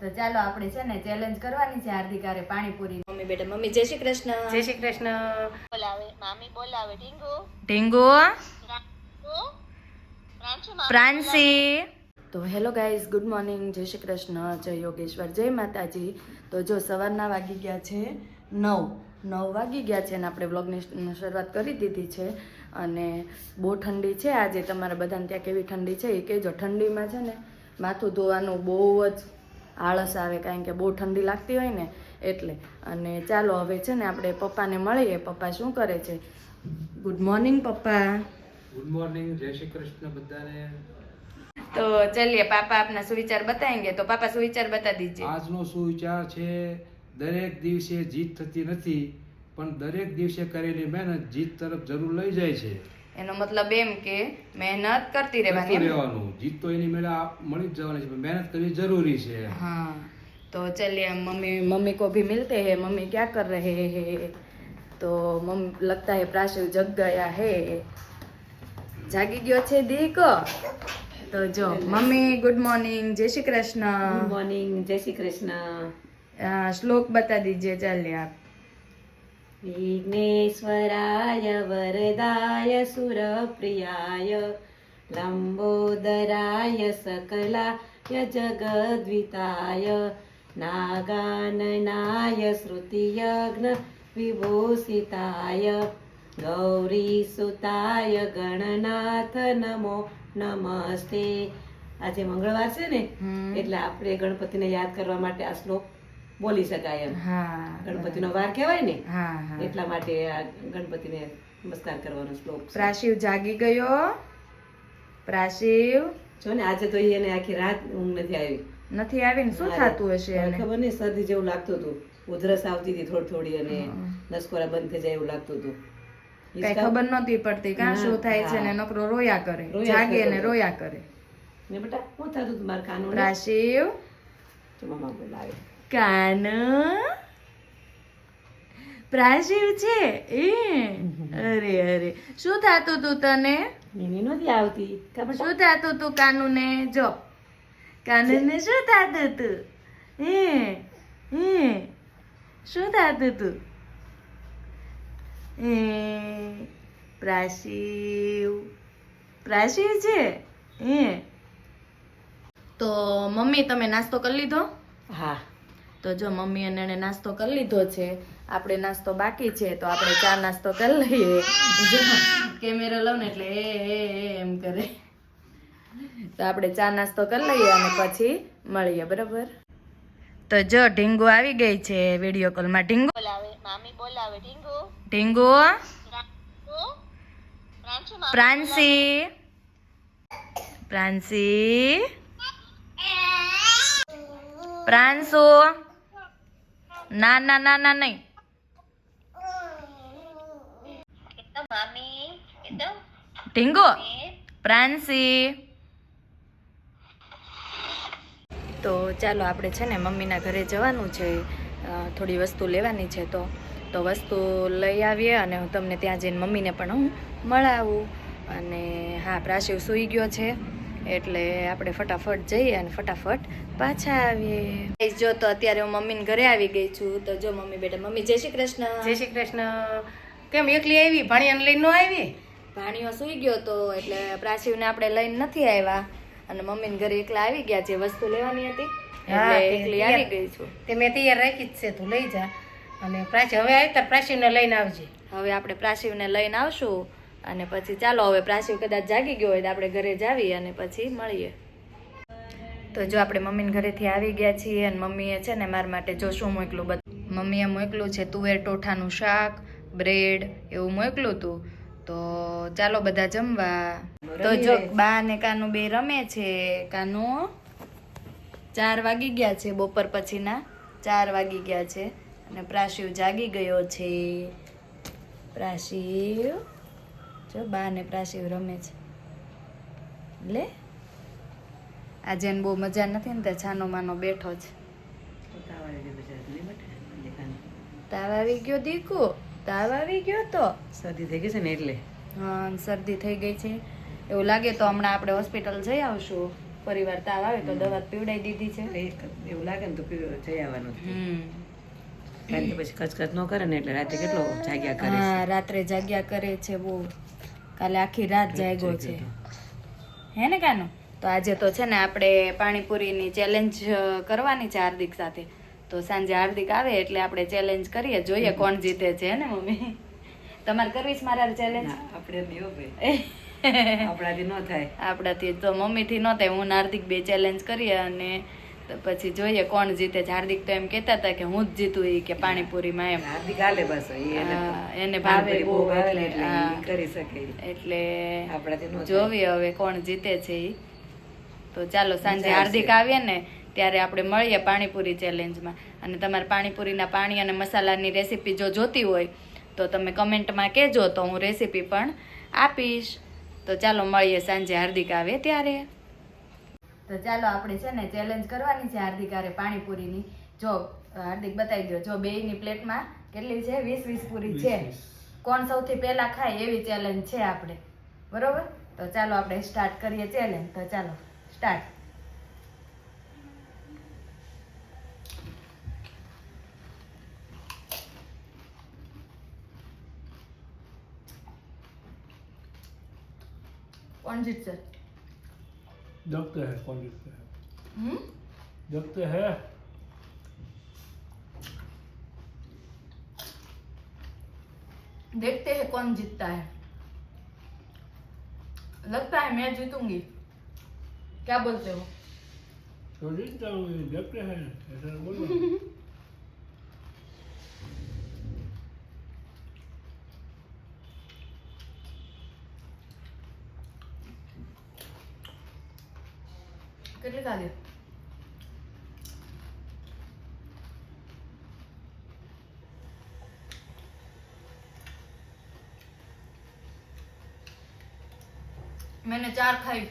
તો ચાલો આપણે છે ને ચેલેન્જ કરવાની છે હાર્દિકારે પાણીપુરી મમ્મી બેટા મમ્મી જય શ્રી કૃષ્ણ. જય શ્રી કૃષ્ણ. બોલાવે મામી બોલાવે ઢીંગુ. ઢીંગુ. પ્રાંસી તો હેલો ગાઈઝ ગુડ મોર્નિંગ. જય શ્રી કૃષ્ણ જય યોગેશ્વર જય માતાજી. તો જો સવારના વાગી ગયા છે નવ. નવ વાગી ગયા છે અને આપણે વ્લોગની શરૂઆત કરી દીધી છે. અને બહુ ઠંડી છે આજે. તમારા બધાને ત્યાં કેવી ઠંડી છે એ કહેજો. ઠંડીમાં છે ને માથું ધોવાનું બહુ જ આળસ આવે કારણ કે બહુ ઠંડી લાગતી હોય ને એટલે. અને ચાલો હવે છે ને આપણે પપ્પાને મળીએ. પપ્પા શું કરે છે? Good morning papa. Good morning જય શ્રી કૃષ્ણ બધાને. તો ચલીએ પાપા આપના સુવિચાર બતાવેંગે તો પાપા સુવિચાર બતા દીજીએ આજનો સુવિચાર છે દરેક દિવસે જીત થતી નથી પણ દરેક દિવસે કરેલી મહેનત જીત તરફ જરૂર લઈ જાય છે. એનો મતલબ એમ કે મહેનત કરતી રહેવાની. રહેવાનું. જીત તો એની મેળા મળી જ જવાની છે પણ મહેનત કરવી જરૂરી છે. હા. તો ચલિએ મમ્મી મમ્મી કો ભી મિલતે હે મમ્મી ક્યા કર રહે હે તો મમ લગતા હે પ્રાશિવ જગ ગયા હે. જાગી ગયો છે દીકો. તો જો મમ્મી ગુડ મોર્નિંગ જય શ્રી કૃષ્ણ. ગુડ મોર્નિંગ જય શ્રી કૃષ્ણ. શ્લોક બતા દીજે ચાલે આપ. વિઘ્નેશ્વરાય વરદાય સુરપ્રિયાય લંબોદરાય સકલાય જગદ્વિતાય નાગાનનાય શ્રુતિયજ્ઞ વિભૂષિતાય ગૌરીસુતાય ગણનાથ નમો નમસ્તે આજે મંગળવાર છે ને હમ. એટલે આપણે ગણપતિને યાદ કરવા માટે આ શ્લોક બોલી શકાય એમ. હા ગણપતિનો વાર કહેવાય ને હા એટલા માટે આ ગણપતિને નમસ્કાર કરવાનો શ્લોક પ્રાશિવ જાગી ગયો. પ્રાશિવ. જો ને આજે તો એને આખી રાત ઊંઘ નથી આવી. નથી આવીને શું થતું હશે ખબર નહીં શરદી જેવું લાગતું હતું. ઉધરસ આવતી હતી થોડી થોડી અને. નસકોરા બંધ થઈ જાય એવું લાગતું હતું. કઈ ખબર નહોતી પડતી કાં શું થાય છે ને. નકરો રોયા કરે. જાગે ને રોયા કરે. ને બેટા હું થતું હતું મારા કાનૂન? પ્રાશિવ. મમ્મા બોલાવે. કાનુ પ્રાશિવ છે? એ? અરે અરે. શું થતું તું તને? એની નથી આવતી. શું થતું તું કાનુને? જો. કાનુને શું થતું તું? હે? હે? શું થતું તું? એ પ્રાશિવ પ્રાશિવ છે? હે? તો મમ્મી તમે નાસ્તો કરી લીધો? હા. તો જો મમ્મી અને એણે નાસ્તો કરી લીધો છે આપણે નાસ્તો બાકી છે તો આપણે ચા નાસ્તો કરી લઈએ. કેમેરો લઉં ને એટલે એ એમ કરે. તો આપણે ચા નાસ્તો કરી લઈએ અને પછી મળીએ બરાબર? તો જો ઢીંગુ આવી ગઈ છે વીડિયો કોલમાં ઢીંગુ? બોલાવે મામી બોલાવે ઢીંગુ. ઢીંગુ? પ્રાંસી પ્રાંસી પ્રાંસુ ના ના ના ના, નહીં. ઢીંગુ. પ્રાંસી. તો ચાલો આપણે છે ને મમ્મીના ઘરે જવાનું છે. થોડી વસ્તુ લેવાની છે તો. તો વસ્તુ લઈ આવીએ અને હું તમને ત્યાં જઈને મમ્મીને પણ હું મળાવું. અને હા, પ્રાશિવ સૂઈ ગયો છે. એટલે આપણે ફટાફટ જઈએ અને ફટાફટ પાછા આવીએ. જો તો અત્યારે હું મમ્મીને ઘરે આવી ગઈ છું તો જો મમ્મી બેટા મમ્મી જય શ્રી કૃષ્ણ. જય શ્રી કૃષ્ણ. કેમ એકલી આવી? ભાણિયાને લઈને ન આવી? ભાણીઓ સૂઈ ગયો તો એટલે પ્રાચીવને આપણે લઈને નથી આવ્યા. અને મમ્મીને ઘરે એકલા આવી ગયા જે વસ્તુ લેવાની હતી એટલે એકલી આવી ગઈ છું. તે મેં તૈયાર રાખી જ છે તું લઈ જા. અને પ્રાચી હવે આવી તાર પ્રાચીવને લઈને આવજે. હવે આપણે પ્રાચીવને લઈને આવશું. અને પછી ચાલો હવે પ્રાચીવ કદાચ જાગી ગયો હોય તો આપણે ઘરે જાવી અને પછી મળીએ. તો જો આપણે મમ્મીને ઘરેથી આવી ગયા છીએ અને મમ્મીએ છે ને મારા માટે જો શું મોકલું બધું મમ્મીએ મોકલું છે તુવેર ટોઠાનું શાક બ્રેડ એવું મોકલું હતું તો ચાલો બધા જમવા. તો જો બા ને કાનું બે રમે છે. કાનું ચાર વાગી ગયા છે બપોર પછીના. ચાર વાગી ગયા છે અને પ્રાશિવ જાગી ગયો છે. પ્રાશિવ જો બા ને પ્રાસીવ રમે છે. લે. આજે એને બહુ મજા નથી ને તે છાનો માનો બેઠો છે. તાવ આવી ગયો દીકુ તાવ આવી ગયો તો. શરદી થઈ ગઈ છે ને એટલે? હા શરદી થઈ ગઈ છે. એવું લાગે તો હમણાં આપણે હોસ્પિટલ જઈ આવશું. પરિવાર તાવ આવે તો દવા પીવડાવી દીધી છે. એવું લાગે ને તો જઈ આવવાનું. કારણ કે પછી કચકચ ન કરે ને એટલે રાતે કેટલો જાગ્યા કરે રાત્રે જાગ્યા કરે છે બહુ. કાલે આખી રાત જાગ્યો છે હે ને કાનો? તો આજે તો છે ને આપણે પાણીપુરીની ચેલેન્જ કરવાની છે હાર્દિક સાથે. તો સાંજે હાર્દિક આવે એટલે આપણે ચેલેન્જ કરીએ. જોઈએ કોણ જીતે છે ને મમ્મી? તમારે કરવી છે મારા ચેલેન્જ આપણે ભાઈ. આપણાથી ન થાય. આપણાથી તો મમ્મીથી ન થાય. હું હાર્દિક બે ચેલેન્જ કરીએ અને તો પછી જોઈએ કોણ જીતે. છે હાર્દિક તો એમ કહેતા હતા કે હું જ જીતું એ કે પાણીપુરીમાં એમ. હાર્દિક હાલે બસ એને ભાવે બહુ. કરી શકે એટલે આપણે જોવી હવે કોણ જીતે છે એ તો ચાલો સાંજે હાર્દિક આવીએ ને ત્યારે આપણે મળીએ પાણીપુરી ચેલેન્જમાં. અને તમારે પાણીપુરીના પાણી અને મસાલાની રેસીપી જો જોતી હોય તો તમે કમેન્ટમાં કહેજો તો હું રેસીપી પણ આપીશ. તો ચાલો મળીએ સાંજે હાર્દિક આવે ત્યારે. તો ચાલો આપણે છે ને ચેલેન્જ કરવાની છે હાર્દિક આરે પાણીપુરીની. જો હાર્દિક બતાવી દો જો બેયની પ્લેટમાં કેટલી છે? વીસ વીસ પૂરી છે. કોણ સૌથી પહેલા ખાય એવી ચેલેન્જ છે આપણે? બરોબર? તો ચાલો આપણે સ્ટાર્ટ કરીએ ચેલેન્જ તો ચાલો સ્ટાર્ટ કોણ જીતશે? देखते है कौन जीतते हैं? डॉक्टर देखते हैं। देखते हैं कौन जीतता है। लगता है मैं जीतूँगी। क्या बोलते हो? तो जीत जाऊँगी देखते हैं ऐसा बोलो। કેટલી ખાધી मैंने चार खाई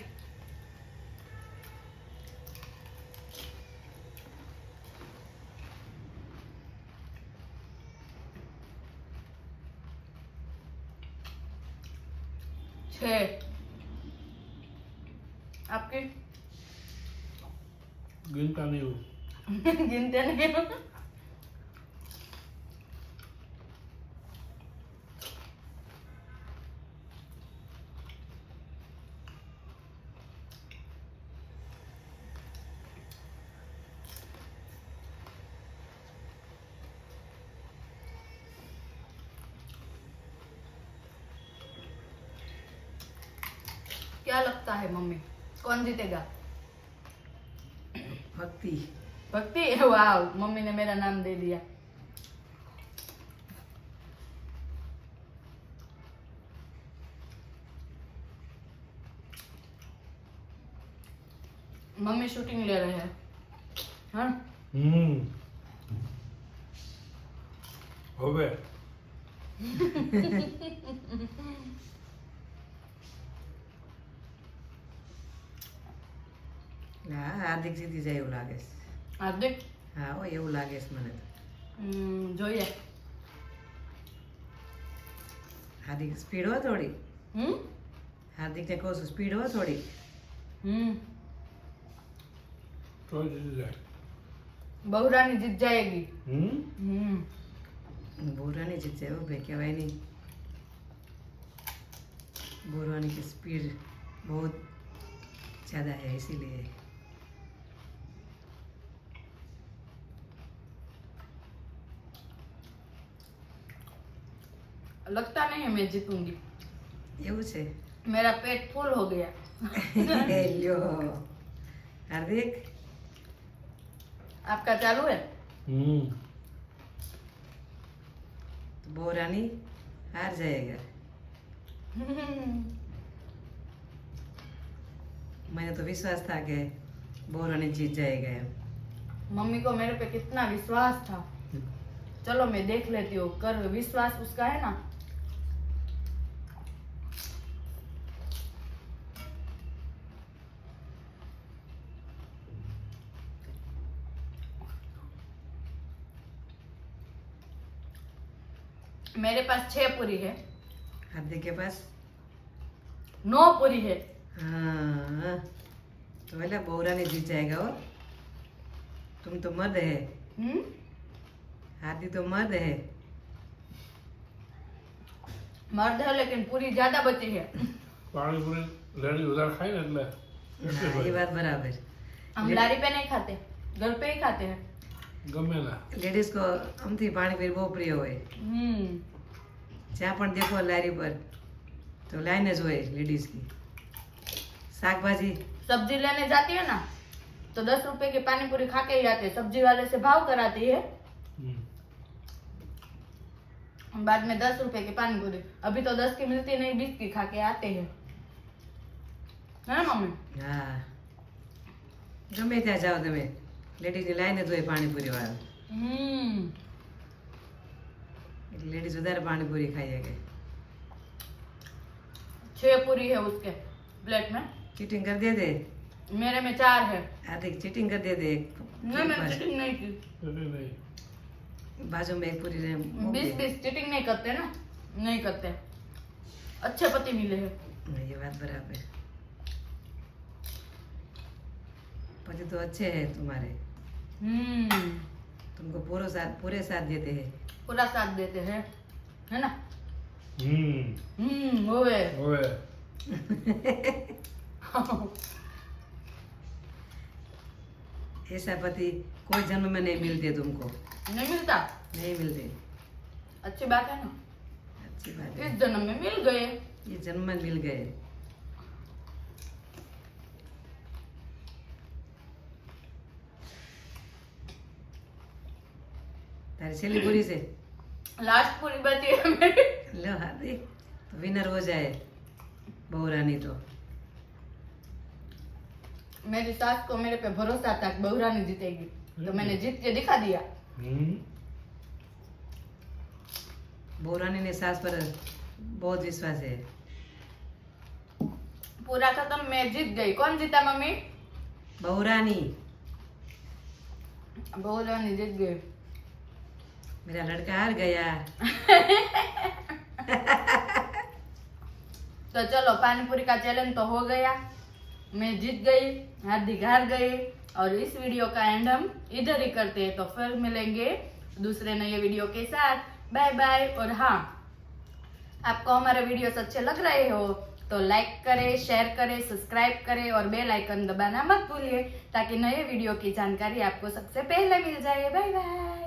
छः आपकी गिनता नहीं हूँ गिनते नहीं हो क्या लगता है मम्मी कौन जीतेगा भक्ति भक्ति वाह मम्मी ने मेरा नाम दे दिया मम्मी शूटिंग ले रहे हैं। हम्म। हो गए હા હાર્દિક જીતી જાય એવું લાગે છે હાર્દિક હા હોય એવું લાગે છે મને જોઈએ હાર્દિક સ્પીડ હો થોડી હમ હાર્દિક ને કહું છું સ્પીડ હો થોડી હમ બહુરાની જીત જાયેગી હમ હમ બોરાની જીત જાય ભાઈ કહેવાય નહીં बोलवाने की स्पीड बहुत ज़्यादा है इसीलिए लगता नहीं है मैं जीतूंगी એવું છે मेरा पेट फुल हो गया એ લ્યો હાર્દિક आपका चालू है હમ तो बोरानी हार जाएगा मैंने तो विश्वास था कि बोरानी जीत जाएगा एम मम्मी को मेरे पे कितना विश्वास था चलो मैं देख लेती हूँ कर विश्वास उसका है ना मेरे पास छह पूरी है हार्दिक के पास नौ पूरी है हाँ तो बोला बोरा नहीं जीत जाएगा वो तुम तो मर्द है हम्म हाथी तो मर्द है मर्द है लेकिन पूरी ज्यादा बची है પાણીપુરી રેડી વધારે ખાય ને એટલે हाँ, ये बात बराबर हम लारी पे नहीं खाते घर पे ही खाते हैं ગમે ના લેડીઝ કો આમથી પાણી પીવું બહુ પ્રિય હોય हम्म જ્યાં પણ દેખો લારી પર તો લાઈન જ હોય લેડીઝ की શાકભાજી सब्जी लेने जाती है ना तो दस रुपए की पानी पूरी खा के ही आते हैं सब्जी वाले से भाव कराती है હમ. बाद में दस रुपए की पानी पूरी अभी तो दस की मिलती नहीं बीस की खा के आते हैं है ना मम्मी હા ગમે ત્યાં જાઓ તમે લેડીઝની લાઈન જ હોય પાણીપુરી વાળા हम्म એટલે લેડીઝ વધારે પાણીપુરી ખાઈ શકે छह पूरी है उसके प्लेट में ચીટિંગ કરી દે દે मेरे में चार है આથી ચીટિંગ કરી દે દે એક नहीं मैंने चीटिंग नहीं की એટલે નહીં બાજુમાં એક પૂરી ને મૂકી बीस દે. बीस चीटिंग नहीं करते ना नहीं करते अच्छे पति मिले हैं हाँ, ये बात बराबर पति तो अच्छे हैं तुम्हारे। हम्म। तुमको पूरा साथ पूरे साथ देते हैं। पूरा साथ देते हैं है ना? हम्म। हम्म ओए ओए ऐसा पति कोई जन्म में नहीं मिलते तुमको। नहीं मिलता? नहीं मिलते। अच्छी बात है ना। अच्छी बात है। इस जन्म में मिल गए। इस जन्म में मिल गए। તારી છેલ્લી પૂરી છે લાસ્ટ પૂરી लो લે હાથી તો વિનર હો જાય બહુરાની તો मेरी सास को मेरे पे भरोसा था कि बहुरानी जीतेगी। तो हम्म। मैंने जीत के दिखा दिया। बहू रानी ने सास पर बहुत विश्वास है। पूरा खत्म मैं जीत गई। कौन जीता मम्मी? बहू रानी बहू रानी जीत गई। मेरा लड़का हार गया। तो चलो, पानीपुरी का चैलेंज तो हो गया। मैं जीत गई, हार्दिक हार गई, और इस वीडियो का एंड हम इधर ही करते हैं। तो फिर मिलेंगे दूसरे नए वीडियो के साथ। बाय बाय और हाँ आपको हमारे वीडियोस अच्छे लग रहे हो तो लाइक करें शेयर करें सब्सक्राइब करें, और बेल आइकन दबाना मत भूलिए, ताकि नए वीडियो की जानकारी आपको सबसे पहले मिल जाए। Bye bye